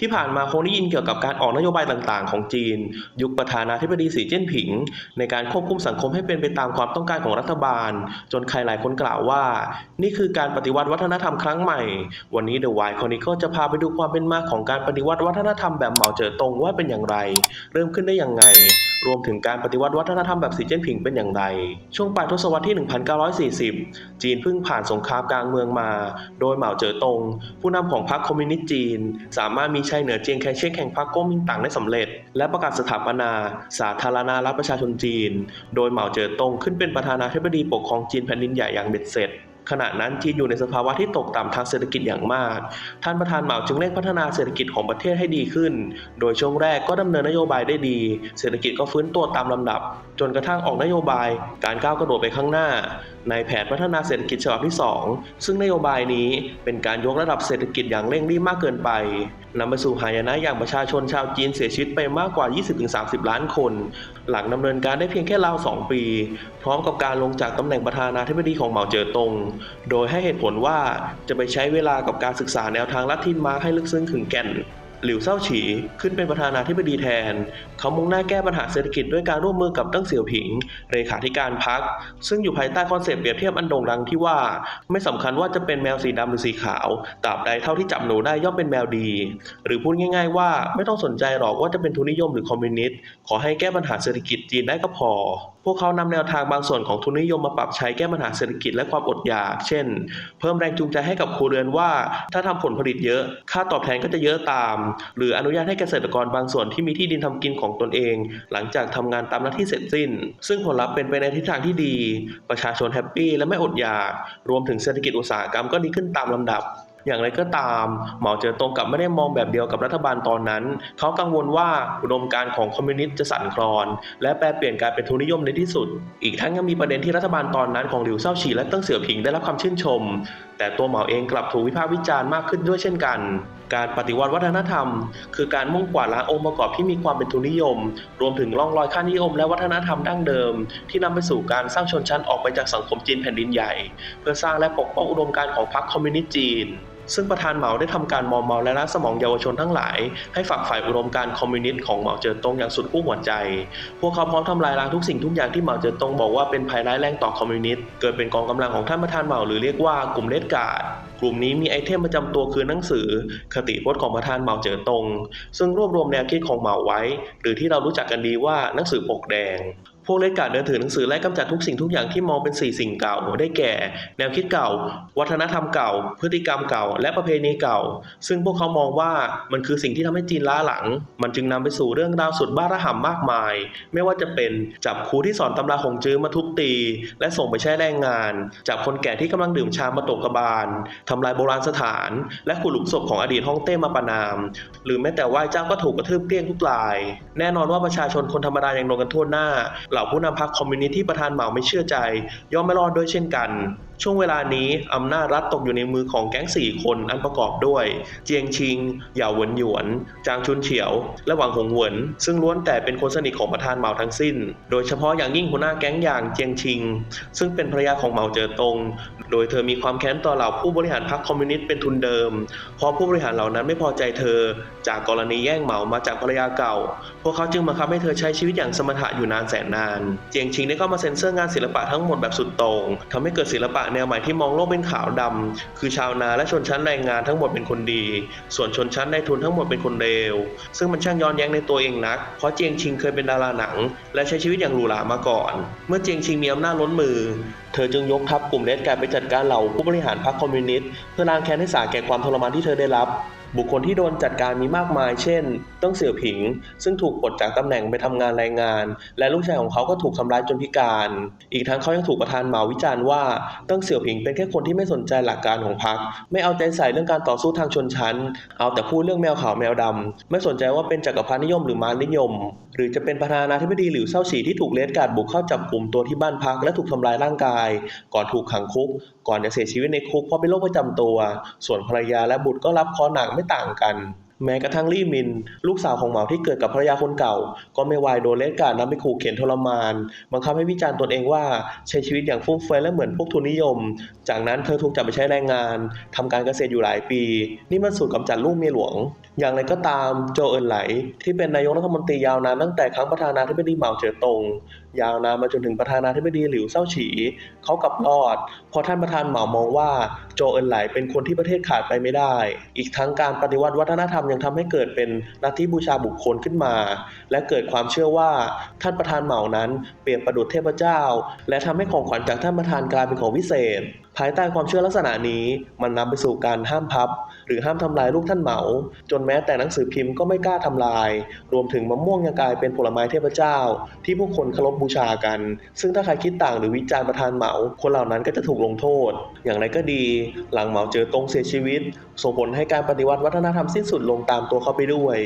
ที่ผ่านมาคงได้ยินเกี่ยวกับการออกนโยบายต่างๆ ของจีน ยุคประธานาธิบดีสีจิ้นผิง ในการควบคุมสังคมให้เป็นไปตามความต้องการของรัฐบาล จนใครหลายคนกล่าวว่า นี่คือการปฏิวัติวัฒนธรรมครั้งใหม่ วันนี้ The Why Chronicle จะพาไปดูความเป็นมาของการปฏิวัติวัฒนธรรมแบบเหมาเจ๋อตงว่าเป็นอย่างไร เริ่มขึ้นได้อย่างไง รวมถึงการปฏิวัติวัฒนธรรมแบบสีจิ้นผิงเป็นอย่างไร ช่วงปลายทศวรรษที่ 1940 จีนเพิ่งผ่านสงครามกลางเมืองมา โดยเหมาเจ๋อตงผู้นำของพรรคคอมมิวนิสต์จีน สามารถมีช่เหนือเจียงไคเชกแห่งพรรคก๊กมินตั๋งได้สำเร็จ และประกาศสถาปนา สาธารณารัฐประชาชนจีน โดยเหมาเจ๋อตงขึ้นเป็นประธานาธิบดีปกครองจีนแผ่นดินใหญ่อย่างเบ็ดเสร็จ ขณะนั้นจีนอยู่ในสภาวะที่ตกต่ำทางเศรษฐกิจอย่างมาก ท่านประธานเหมาจึงเร่งพัฒนาเศรษฐกิจของประเทศให้ดีขึ้น โดยช่วงแรกก็ดำเนินนโยบายได้ดี เศรษฐกิจก็ฟื้นตัวตามลำดับ จนกระทั่งออกนโยบายการก้าวกระโดดไปข้างหน้า ในแผนพัฒนาเศรษฐกิจฉบับที่ 2 ซึ่งนโยบายนี้เป็นการยกระดับเศรษฐกิจอย่างเร่งรีบมากเกินไปนำไปสู่หายนะอย่างประชาชนชาวจีนเสียชีวิตไปมากกว่า 20-30 ล้านคน หลังดำเนินการได้เพียงแค่ราว 2 ปี พร้อมกับการลงจากตำแหน่งประธานาธิบดีของเหมาเจ๋อตงโดยให้เหตุผลว่าจะไปใช้เวลากับการศึกษาแนวทางลัทธินมาร์กให้ลึกซึ้งถึงแก่นหลิวเซาฉีขึ้นเป็นประธานาธิบดีแทน เขามุ่งหน้าแก้ปัญหาเศรษฐกิจด้วยการร่วมมือกับตั้งเสี่ยวผิง เลขาธิการพรรคซึ่งอยู่ภายใต้คอนเซปต์เปรียบเทียบอันโด่งดังที่ว่า ไม่สำคัญว่าจะเป็นแมวสีดำหรือสีขาวตราบใดเท่าที่จับหนูได้ย่อมเป็นแมวดี หรือพูดง่ายๆว่าไม่ต้องสนใจหรอกว่าจะเป็นทุนนิยมหรือคอมมิวนิสต์ขอให้แก้ปัญหาเศรษฐกิจจีนได้ก็พอ พวกเขานำแนวทางบางส่วนของทุนนิยมมาปรับใช้แก้ปัญหาเศรษฐกิจและความอดอยาก เช่น เพิ่มแรงจูงใจให้กับครัวเรือนว่า ถ้าทำผลผลิตเยอะ ค่าตอบแทนก็จะเยอะตาม หรืออนุญาตให้เกษตรกรบางส่วนที่มีที่ดินทำกินของตนเอง หลังจากทำงานตามหน้าที่เสร็จสิ้น ซึ่งผลลัพธ์เป็นไปในทิศทางที่ดี ประชาชนแฮปปี้และไม่อดอยาก รวมถึงเศรษฐกิจอุตสาหกรรมก็ดีขึ้นตามลำดับ อย่างไรก็ตาม เหมาเจ๋อตงกลับไม่ได้มองแบบเดียวกับรัฐบาลตอนนั้น เขากังวลว่าอุดมการณ์ของคอมมิวนิสต์จะสั่นคลอน และแปรเปลี่ยนกลายเป็นทุนนิยมในที่สุด อีกทั้งยังมีประเด็นที่รัฐบาลตอนนั้นของหลิวเซาฉีและเติ้งเสี่ยวผิงได้รับความชื่นชม แต่ตัวเหมาเองกลับถูกวิพากษ์วิจารณ์มากขึ้นด้วยเช่นกัน การปฏิวัติวัฒนธรรม คือการมุ่งกวาดล้างองค์ประกอบที่มีความเป็นทุนนิยม รวมถึงร่องรอยค่านิยมและวัฒนธรรมดั้งเดิม ที่นำไปสู่การสร้างชนชั้นออกไปจากสังคมจีนแผ่นดินใหญ่ เพื่อสร้างและปกป้องอุดมการณ์ของพรรคคอมมิวนิสต์จีน ซึ่งประธานเหมาได้ทำการมอมเมาและล้างสมองเยาวชนทั้งหลาย ให้ฝักใฝ่อุดมการคอมมิวนิสต์ของเหมาเจ๋อตงอย่างสุดขั้วหัวใจ พวกเขาพร้อมทำลายล้างทุกสิ่งทุกอย่างที่เหมาเจ๋อตงบอกว่าเป็นภัยร้ายแรงต่อคอมมิวนิสต์เกิดเป็นกองกำลังของท่านประธานเหมาหรือเรียกว่ากลุ่มเลดการ์ดกลุ่มนี้มีไอเทมประจำตัวคือหนังสือ คติพจน์ของประธานเหมาเจ๋อตง ซึ่งรวบรวมแนวคิดของเหมาไว้ หรือที่เรารู้จักกันดีว่าหนังสือปกแดง พวกเลดการ์ดเดินถือหนังสือไล่กำจัดทุกสิ่งทุกอย่างที่มองเป็นสี่สิ่งเก่าได้แก่ แนวคิดเก่า วัฒนธรรมเก่า พฤติกรรมเก่า และประเพณีเก่า ซึ่งพวกเขามองว่ามันคือสิ่งที่ทำให้จีนล้าหลัง มันจึงนำไปสู่เรื่องราวสุดบ้าระห่ำมากมาย ไม่ว่าจะเป็นจับครูที่สอนตำราของจื้อมาทุบตี และส่งไปใช้แรงงาน จับคนแก่ที่กำลังดื่มชามาตกกระบาลทำลายโบราณสถาน และขุดหลุมศพของอดีตฮ่องเต้มาประนาม หรือแม้แต่ไหว้เจ้าก็ถูกกระทืบเกลี้ยงทุกราย แน่นอนว่าประชาชนคนธรรมดายังโดนกันทั่วหน้าเหล่าผู้นำพรรคคอมมิวนิสต์ที่ประธานเหมาไม่เชื่อใจ ย่อมไม่รอดด้วยเช่นกัน ช่วงเวลานี้อำนาจรัฐตกอยู่ในมือของแก๊งสี่คนอันประกอบด้วย เจียงชิง เหยาเหวินหยวน จางชุนเฉียว และหวังหงเหวิน ซึ่งล้วนแต่เป็นคนสนิทของประธานเหมาทั้งสิ้น โดยเฉพาะอย่างยิ่งหัวหน้าแก๊งอย่างเจียงชิง ซึ่งเป็นภรรยาของเหมาเจ๋อตง โดยเธอมีความแค้นต่อเหล่าผู้บริหารพรรคคอมมิวนิสต์เป็นทุนเดิม เพราะผู้บริหารเหล่านั้นไม่พอใจเธอ จากกรณีแย่งเหมามาจากภรรยาเก่า พวกเขาจึงบังคับให้เธอใช้ชีวิตอย่างสมถะอยู่นานแสนนาน เจียงชิงได้เข้ามาเซ็นเซอร์งานศิลปะทั้งหมดแบบสุดโต่งทำให้เกิดศิลปะแนวใหม่ที่มองโลกเป็นขาวดำคือชาวนาและชนชั้นแรงงานทั้งหมดเป็นคนดี ส่วนชนชั้นในทุนทั้งหมดเป็นคนเลวซึ่งมันช่างย้อนแย้งในตัวเองนัก เพราะเจียงชิงเคยเป็นดาราหนัง และใช้ชีวิตอย่างหรูหรามาก่อน เมื่อเจียงชิงมีอำนาจล้นมือ เธอจึงยกทัพกลุ่มเลดการไปจัดการเหล่าผู้บริหารพรรคคอมมิวนิสต์เพื่อล้างแค้นให้สาแก่ความทรมานที่เธอได้รับ บุคคลที่โดนจัดการมีมากมาย เช่นต้องเสี่ยวผิง ซึ่งถูกปลดจากตำแหน่งไปทำงานแรงงาน และลูกชายของเขาก็ถูกทำร้ายจนพิการ อีกทั้งเขายังถูกประธานเหมาวิจารณ์ว่าต้องเสี่ยวผิงเป็นแค่คนที่ไม่สนใจหลักการของพรรคไม่เอาใจใส่เรื่องการต่อสู้ทางชนชั้น เอาแต่พูดเรื่องแมวขาวแมวดำไม่สนใจว่าเป็นจักรพรรดินิยมหรือมารนิยม หรือจะเป็นประธานาธิบดีหลิวเซาฉีที่ถูกเลดการ์ดบุกเข้าจับกลุ่มตัวที่บ้านพักและถูกทำร้ายร่างกาย ก่อนถูกขังคุก ก่อนจะเสียชีวิตในคุกเพราะเป็นโรคประจำตัว ส่วนภรรยาและบุตรก็รับเคราะห์หนักไม่ต่างกันแม้กระทั่งลี่มิน ลูกสาวของเหมาที่เกิดกับภรรยาคนเก่า ก็ไม่วายโดนเลดการนำไปขู่เข็นทรมานบังคับให้วิจารณ์ตนเองว่าใช้ชีวิตอย่างฟุ่มเฟือยและเหมือนพวกทุนนิยม จากนั้นเธอถูกจับไปใช้แรงงานทำการเกษตรอยู่หลายปี นี่มันสูตรกำจัดลูกเมียหลวง อย่างไรก็ตามโจเอินไหล ที่เป็นนายกรัฐมนตรียาวนานตั้งแต่ครั้งประธานาธิบดีเหมาเจ๋อตง ยาวนานมาจนถึงประธานาธิบดีหลิวเซาฉีเขากลับรอด เพราะท่านประธานเหมามองว่าโจเอินไหลเป็นคนที่ประเทศขาดไปไม่ได้ อีกทั้งการปฏิวัติวัฒนธรรมยังทำให้เกิดเป็นลัทธิบูชาบุคคลขึ้นมา และเกิดความเชื่อว่าท่านประธานเหมานั้นเปรียบประดุจเทพเจ้า และทำให้ของขวัญจากท่านประธานกลายเป็นของวิเศษ ภายใต้ความเชื่อลักษณะนี้มันนำไปสู่การห้ามพับ หรือห้ามทำลายลูกท่านเหมา จนแม้แต่หนังสือพิมพ์ก็ไม่กล้าทำลาย รวมถึงมะม่วงยังกลายเป็นผลไม้เทพเจ้า ที่ผู้คนเคารพบูชากัน ซึ่งถ้าใครคิดต่างหรือวิจารณ์ประธานเหมา คนเหล่านั้นก็จะถูกลงโทษ อย่างไรก็ดี หลังเหมาเจอตรงเสียชีวิต ส่งผลให้การปฏิวัติวัฒนธรรมสิ้นสุดลงตามตัวเขาไปด้วย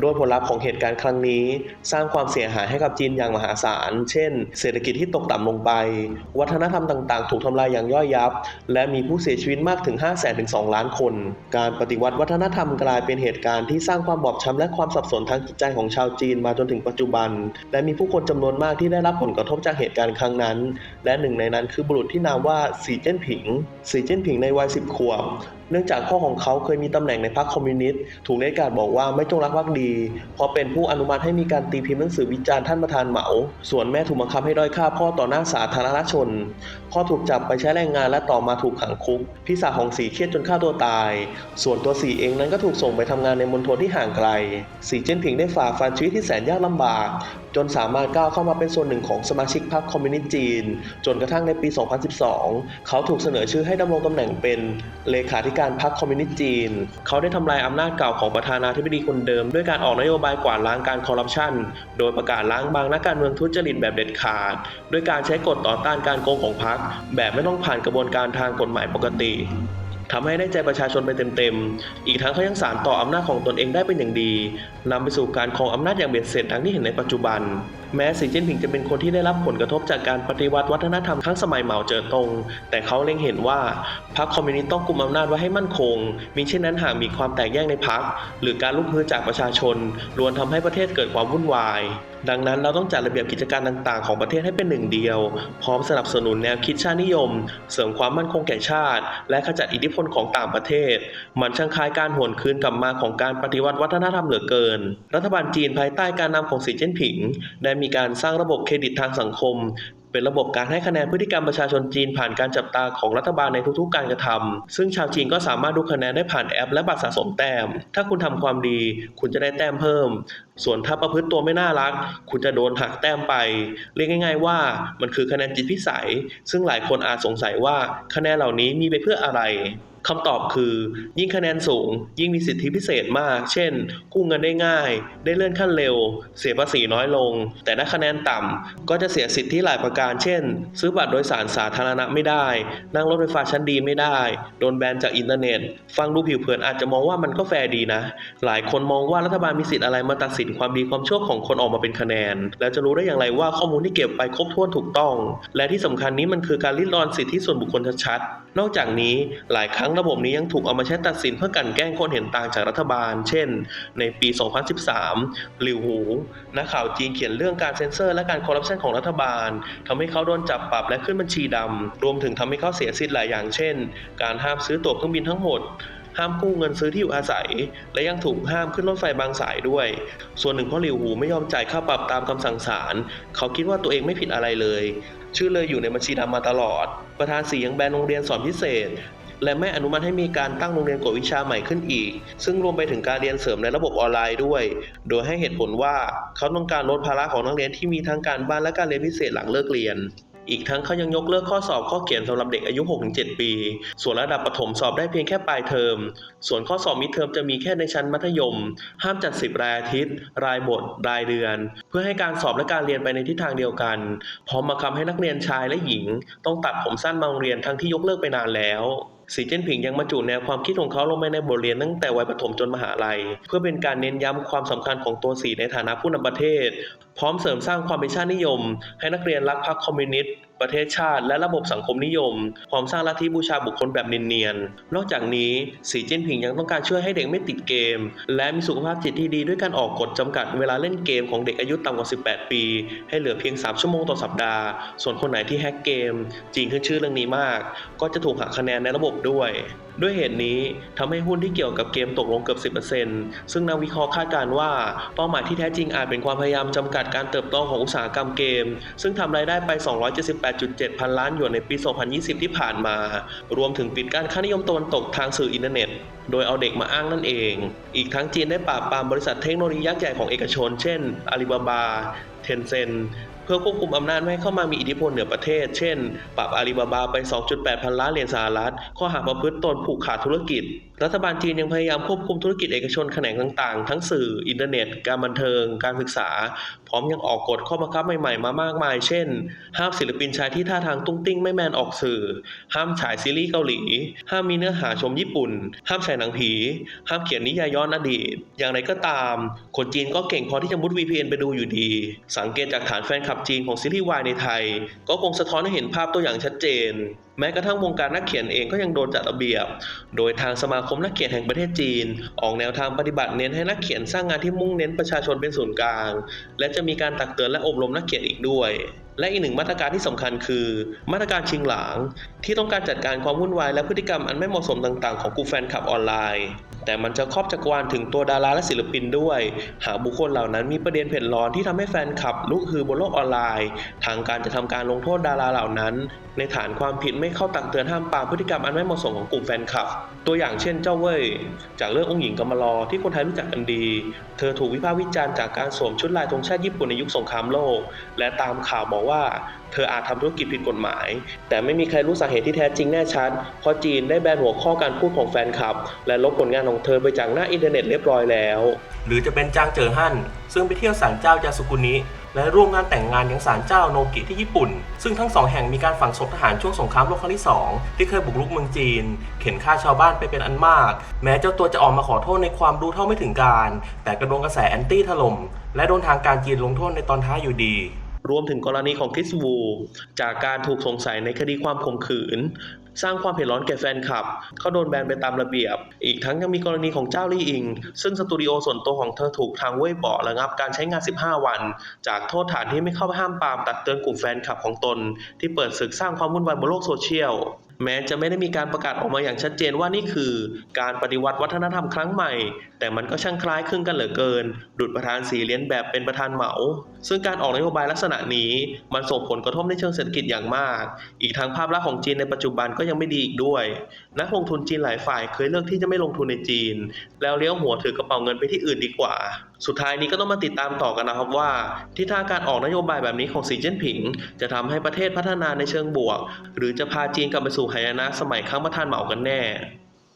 โดยผลลัพธ์ของเหตุการณ์ครั้งนี้ สร้างความเสียหายให้กับจีนอย่างมหาศาล เช่น เศรษฐกิจที่ตกต่ำลงไป วัฒนธรรมต่างๆ ถูกทำลายอย่างย่อยยับ และมีผู้เสียชีวิตมากถึง 5 0 0 0 0 0ถึง2ล้านคน การปฏิวัติวัฒนธรรมกลายเป็นเหตุการณ์ที่สร้างความบอบช้ำและความสับสนทางจิตใจของชาวจีนมาจนถึงปัจจุบัน และมีผู้คนจำนวนมากที่ได้รับผลกระทบจากเหตุการณ์ครั้งนั้น และหนึ่งในนั้นคือบุรุษที่นามว่าสีเจิ้นผิง สีเจิ้นผิงในวัย10ขวบ เนื่องจากพ่อของเขาเคยมีตำแหน่งในพรรคคอมมิวนิสต์ถูกเลกาดบอกว่าไม่จงรักภักดี เพราะเป็นผู้อนุมัติให้มีการตีพิมพ์หนังสือวิจารณ์ท่านประธานเหมา ส่วนแม่ถูกบังคับให้ด้อยค่าพ่อต่อหน้าสาธารณชน พ่อถูกจับไปใช้แรงงานและต่อมาถูกขังคุก พี่สาวของสีเครียดจนฆ่าตัวตาย ส่วนตัวสีเองนั้นก็ถูกส่งไปทำงานในมณฑลที่ห่างไกล สีเจิ้นผิงได้ฝ่าฟันชีวิตที่แสนยากลำบาก จนสามารถก้าวเข้ามาเป็นส่วนหนึ่งของสมาชิกพรรคคอมมิวนิสต์จีน จนกระทั่งในปี 2012 เขาถูกเสนอชื่อให้ดำรงตำแหน่งเป็นเลขาธิการพรรคคอมมิวนิสต์จีน เขาได้ทำลายอำนาจเก่าของประธานาธิบดีคนเดิม ด้วยการออกนโยบายกวาดล้างการคอร์รัปชัน โดยประกาศล้างบางนักการเมืองทุจริตแบบเด็ดขาด ด้วยการใช้กฎต่อต้านการโกงของพรรคแบบไม่ต้องผ่านกระบวนการทางกฎหมายปกติทำให้ได้ใจประชาชนไปเต็มๆ อีกทั้งเขายังสานต่ออำนาจของตนเองได้เป็นอย่างดีนำไปสู่การครองอำนาจอย่างเบ็ดเสร็จดังที่เห็นในปัจจุบัน แม้สีจิ้นผิงจะเป็นคนที่ได้รับผลกระทบจากการปฏิวัติวัฒนธรรมครั้งสมัยเหมาเจ๋อตง แต่เขาเล็งเห็นว่าพรรคคอมมิวนิสต์ต้องกุมอำนาจไว้ให้มั่นคง มิเช่นนั้นหากมีความแตกแยกในพรรคหรือการลุกฮือจากประชาชนล้วนทำให้ประเทศเกิดความวุ่นวาย ดังนั้นเราต้องจัดระเบียบกิจการต่างๆ ของประเทศให้เป็นหนึ่งเดียว พร้อมสนับสนุนแนวคิดชาตินิยม เสริมความมั่นคงแก่ชาติ และขจัดอิทธิพลของต่างประเทศ มันช่างคล้ายการหวนคืนกลับมาของการปฏิวัติวัฒนธรรมเหลือเกิน รัฐบาลจีนภายใต้การนำของสีเจิ้นผิงได้มีการสร้างระบบเครดิตทางสังคม เป็นระบบการให้คะแนนพฤติกรรมประชาชนจีนผ่านการจับตาของรัฐบาลในทุกๆ การกระทำซึ่งชาวจีนก็สามารถดูคะแนนได้ผ่านแอป และบัตรสะสมแต้ม ถ้าคุณทำความดี คุณจะได้แต้มเพิ่ม ส่วนถ้าประพฤติตัวไม่น่ารัก คุณจะโดนหักแต้มไป เรียกง่าย ๆ ว่ามันคือคะแนนจิตพิสัย ซึ่งหลายคนอาจสงสัยว่าคะแนนเหล่านี้มีไปเพื่ออะไร คำตอบคือ ยิ่งคะแนนสูง ยิ่งมีสิทธิพิเศษมาก เช่น กู้เงินได้ง่าย ได้เลื่อนขั้นเร็ว เสียภาษีน้อยลง แต่ถ้าคะแนนต่ำก็จะเสียสิทธิหลายประการ เช่น ซื้อบัตรโดยสารสาธารณะไม่ได้ นั่งรถไฟฟ้าชั้นดีไม่ได้ โดนแบนจากอินเทอร์เน็ต ฟังดูผิวเผินอาจจะมองว่ามันก็แฟร์ดีนะ หลายคนมองว่ารัฐบาลมีสิทธิ์อะไรมาตัดสินความดีความชั่วของคนออกมาเป็นคะแนน แล้วจะรู้ได้อย่างไรว่าข้อมูลที่เก็บไปครบถ้วนถูกต้อง และที่สำคัญนี้มันคือการลิดรอนสิทธิส่วนบุคคลชัดๆ นอกจากนี้หลายครั้งงระบบนี้ยังถูกเอามาใช้ตัดสินเพื่อกันแกล้งคนเห็นต่างจากรัฐบาล เช่น ในปี 2013 หลิวหูนักข่าวจีนเขียนเรื่องการเซ็นเซอร์และการคอร์รัปชันของรัฐบาลทำให้เขาโดนจับปรับและขึ้นบัญชีดำรวมถึงทำให้เขาเสียสิทธิ์หลายอย่างเช่น การห้ามซื้อตั๋วเครื่องบินทั้งหมดห้ามกู้เงินซื้อที่อยู่อาศัย และยังถูกห้ามขึ้นรถไฟบางสายด้วย ส่วนหนึ่งเพราะหลิวหูไม่ยอมจ่ายค่าปรับตามคำสั่งศาล เขาคิดว่าตัวเองไม่ผิดอะไรเลย ชื่อเลยอยู่ในบัญชีดำมาตลอด ประธานสียังแบนโรงเรียนสอนพิเศษ และไม่อนุมัติให้มีการตั้งโรงเรียนกวดวิชาใหม่ขึ้นอีก ซึ่งรวมไปถึงการเรียนเสริมในระบบออนไลน์ด้วย โดยให้เหตุผลว่าเขาต้องการลดภาระของนักเรียนที่มีทั้งการบ้านและการเรียนพิเศษหลังเลิกเรียนอีกทั้งเขายังยกเลิกข้อสอบข้อเขียนสำหรับเด็กอายุ 6-7 ปี ส่วนระดับประถมสอบได้เพียงแค่ปลายเทอม ส่วนข้อสอบมิดเทอมจะมีแค่ในชั้นมัธยม ห้ามจัด 10 รายอาทิตย์ รายบท รายเดือน เพื่อให้การสอบและการเรียนไปในทิศทางเดียวกัน พร้อมบังคับให้นักเรียนชายและหญิง ต้องตัดผมสั้นมาโรงเรียนทั้งที่ยกเลิกไปนานแล้ว สีเจิ้นผิงยังมาจุแนวความคิดของเขาลงไปในบทเรียนตั้งแต่วัยประถมจนมหาลัย เพื่อเป็นการเน้นย้ำความสำคัญของตัวสีในฐานะผู้นำประเทศ พร้อมเสริมสร้างความเป็นชาตินิยม ให้นักเรียนรักพรรคคอมมิวนิสต์ ประเทศชาติและระบบสังคมนิยมพร้อมสร้างลัทธิบูชาบุคคลแบบเนียนๆ นอกจากนี้สีจิ้นผิงยังต้องการช่วยให้เด็กไม่ติดเกม และมีสุขภาพจิตที่ดีด้วยการออกกฎจำกัดเวลาเล่นเกมของเด็กอายุต่ำกว่า 18 ปี ให้เหลือเพียง 3 ชั่วโมงต่อสัปดาห์ ส่วนคนไหนที่แฮกเกมจีนขึ้นชื่อเรื่องนี้มาก ก็จะถูกหักคะแนนในระบบด้วย ด้วยเหตุนี้ทำให้หุ้นที่เกี่ยวกับเกมตกลงเกือบ 10%ซึ่งนักวิเคราะห์คาดการณ์ว่าเป้าหมายที่แท้จริงอาจเป็นความพยายามจำกัดการเติบโตของอุตสาหกรรมเกม ซึ่งทำรายได้ไป8.7 พันล้านหยวนในปี 2020 ที่ผ่านมา รวมถึงปิดการค่านิยมตะวันตกทางสื่ออินเทอร์เน็ต โดยเอาเด็กมาอ้างนั่นเอง อีกทั้งจีนได้ปราบปรามบริษัทเทคโนโลยียักษ์ใหญ่ของเอกชน เช่น อาลีบาบา เทนเซ็นเพื่อควบคุมอำนาจไม่ให้เข้ามามีอิทธิพลเหนือประเทศ เช่น ปรับอาลีบาบาไป 2.8 พันล้านเหรียญสหรัฐ ข้อหาประพฤติตนผูกขาดธุรกิจ รัฐบาลจีนยังพยายามควบคุมธุรกิจเอกชนแขนงต่างๆ ทั้งสื่อ อินเทอร์เน็ต การบันเทิง การศึกษา พร้อมยังออกกฎข้อบังคับใหม่ๆ มามากมาย เช่น ห้ามศิลปินชายที่ท่าทางตุ้งติ้งไม่แมนออกสื่อ ห้ามฉายซีรีส์เกาหลี ห้ามมีเนื้อหาชมญี่ปุ่น ห้ามฉายหนังผี ห้ามเขียนนิยายย้อนอดีต อย่างไรก็ตาม คนจีนก็เก่งพอที่จะมุด VPN ไปดูอยู่ดี สังเกตจากฐานแฟนคลับจีนของซีรีส์วายในไทย ก็คงสะท้อนให้เห็นภาพตัวอย่างชัดเจนแม้กระทั่งวงการนักเขียนเองก็ยังโดนจัดระเบียบ โดยทางสมาคมนักเขียนแห่งประเทศจีน ออกแนวทางปฏิบัติเน้นให้นักเขียนสร้างงานที่มุ่งเน้นประชาชนเป็นศูนย์กลาง และจะมีการตักเตือนและอบรมนักเขียนอีกด้วย และอีกหนึ่งมาตรการที่สำคัญคือ มาตรการชิงหลาง ที่ต้องการจัดการความวุ่นวายและพฤติกรรมอันไม่เหมาะสมต่างๆ ของกลุ่มแฟนคลับออนไลน์ แต่มันจะครอบจักรวาลถึงตัวดาราและศิลปินด้วย หากบุคคลเหล่านั้นมีประเด็นเผ็ดร้อนที่ทำให้แฟนคลับลุกฮือบนโลกออนไลน์ ทางการจะทำการลงโทษดาราเหล่านั้น ในฐานความผิดไม่เข้าตักเตือนห้ามปรามพฤติกรรมอันไม่เหมาะสมของกลุ่มแฟนคลับ ตัวอย่างเช่นเจ้าเว่ยจากเรื่ององค์หญิงกำมะลอที่คนไทยรู้จักกันดี เธอถูกวิพากษ์วิจารณ์จากการสวมชุดลายธงชาติญี่ปุ่นในยุคสงครามโลก และตามข่าวบอกว่าเธออาจทำธุรกิจผิดกฎหมาย แต่ไม่มีใครรู้สาเหตุที่แท้จริงแน่ชัด เพราะจีนได้แบนหัวข้อการพูดของแฟนคลับ และลบผลงานของเธอไปจากหน้าอินเทอร์เน็ตเรียบร้อยแล้ว หรือจะเป็นจางเจอฮั่นซึ่งไปเที่ยวศาลเจ้ายาสุกุนิและร่วมงานแต่งงานยังศาลเจ้าโนกิที่ญี่ปุ่น ซึ่งทั้งสองแห่งมีการฝังศพทหารช่วงสงครามโลกครั้งที่ 2 ที่เคยบุกรุกเมืองจีน เข็นฆ่าชาวบ้านไปเป็นอันมาก แม้เจ้าตัวจะออกมาขอโทษในความรู้เท่าไม่ถึงการ แต่กระโดนกระแสแอนตี้ถล่มและโดนทางการจีนลงโทษในตอนท้ายอยู่ดี รวมถึงกรณีของคริสวูจากการถูกสงสัยในคดีความข่มขืน สร้างความเผ็ดร้อนแก่แฟนคลับ เขาโดนแบนไปตามระเบียบ อีกทั้งยังมีกรณีของเจ้าลี่อิง ซึ่งสตูดิโอส่วนตัวของเธอถูกทางเว่ยบอระงับการใช้งาน 15 วัน จากโทษฐานที่ไม่เข้าไปห้ามปรามตักเตือนกลุ่มแฟนคลับของตน ที่เปิดศึกสร้างความวุ่นวายบนโลกโซเชียล แม้จะไม่ได้มีการประกาศออกมาอย่างชัดเจนว่านี่คือการปฏิวัติวัฒนธรรมครั้งใหม่ แต่มันก็ช่างคล้ายคลึงกันเหลือเกิน ดุดประธานสีเลียนแบบเป็นประธานเหมา ซึ่งการออกนโยบายลักษณะนี้ มันส่งผลกระทบในเชิงเศรษฐกิจอย่างมาก อีกทั้งภาพลักษณ์ของจีนในปัจจุบันก็ยังไม่ดีอีกด้วย นักลงทุนจีนหลายฝ่ายเคยเลือกที่จะไม่ลงทุนในจีน แล้วเลี้ยวหัวถือกระเป๋าเงินไปที่อื่นดีกว่า สุดท้ายนี้ก็ต้องมาติดตามต่อกันนะครับว่าทิศทางการออกนโยบายแบบนี้ของสีจิ้นผิง จะทำให้ประเทศพัฒนาในเชิงบวก หรือจะพาจีนกลับไปสู่หายนะสมัยครั้งประธานเหมากันแน่